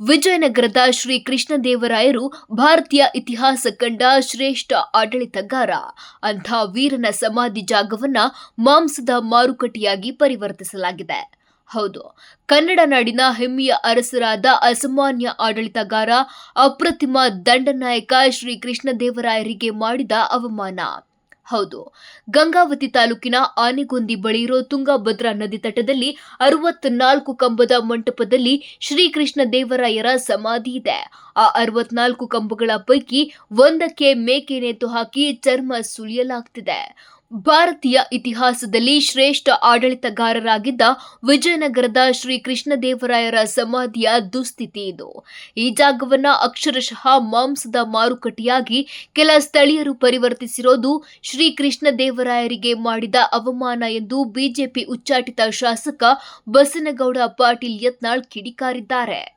ವಿಜಯನಗರದ ಶ್ರೀ ಕೃಷ್ಣದೇವರಾಯರು ಭಾರತೀಯ ಇತಿಹಾಸ ಕಂಡ ಶ್ರೇಷ್ಠ ಆಡಳಿತಗಾರ. ಅಂಥ ವೀರನ ಸಮಾಧಿ ಜಾಗವನ್ನ ಮಾಂಸದ ಮಾರುಕಟ್ಟೆಯಾಗಿ ಪರಿವರ್ತಿಸಲಾಗಿದೆ. ಹೌದು, ಕನ್ನಡ ನಾಡಿನ ಹೆಮ್ಮೆಯ ಅರಸರಾದ ಅಸಾಮಾನ್ಯ ಆಡಳಿತಗಾರ ಅಪ್ರತಿಮ ದಂಡನಾಯಕ ಶ್ರೀ ಕೃಷ್ಣದೇವರಾಯರಿಗೆ ಮಾಡಿದ ಅವಮಾನ. ಹೌದು. ಗಂಗಾವತಿ ತಾಲೂಕಿನ ಆನೆಗೊಂದಿ ಬಳಿ ಇರೋ ತುಂಗಭದ್ರಾ ನದಿ ತಟದಲ್ಲಿ ಅರವತ್ನಾಲ್ಕು ಕಂಬದ ಮಂಟಪದಲ್ಲಿ ಶ್ರೀಕೃಷ್ಣ ದೇವರಾಯರ ಸಮಾಧಿ ಇದೆ. ಆ ಅರವತ್ನಾಲ್ಕು ಕಂಬಗಳ ಪೈಕಿ ಒಂದಕ್ಕೆ ಮೇಕೆ ನೇತು ಹಾಕಿ ಚರ್ಮ ಸುಲಿಯಲಾಗ್ತಿದೆ. ಭಾರತೀಯ ಇತಿಹಾಸದಲ್ಲಿ ಶ್ರೇಷ್ಠ ಆಡಳಿತಗಾರರಾಗಿದ್ದ ವಿಜಯನಗರದ ಶ್ರೀ ಕೃಷ್ಣದೇವರಾಯರ ಸಮಾಧಿಯ ದುಸ್ಥಿತಿ ಇದು. ಈ ಜಾಗವನ್ನು ಅಕ್ಷರಶಃ ಮಾಂಸದ ಮಾರುಕಟ್ಟೆಯಾಗಿ ಕೆಲ ಸ್ಥಳೀಯರು ಪರಿವರ್ತಿಸಿರೋದು ಶ್ರೀ ಕೃಷ್ಣದೇವರಾಯರಿಗೆ ಮಾಡಿದ ಅವಮಾನ ಎಂದು ಬಿಜೆಪಿ ಉಚ್ಚಾಟಿತ ಶಾಸಕ ಬಸನಗೌಡ ಪಾಟೀಲ್ ಯತ್ನಾಳ್ ಕಿಡಿಕಾರಿದ್ದಾರೆ.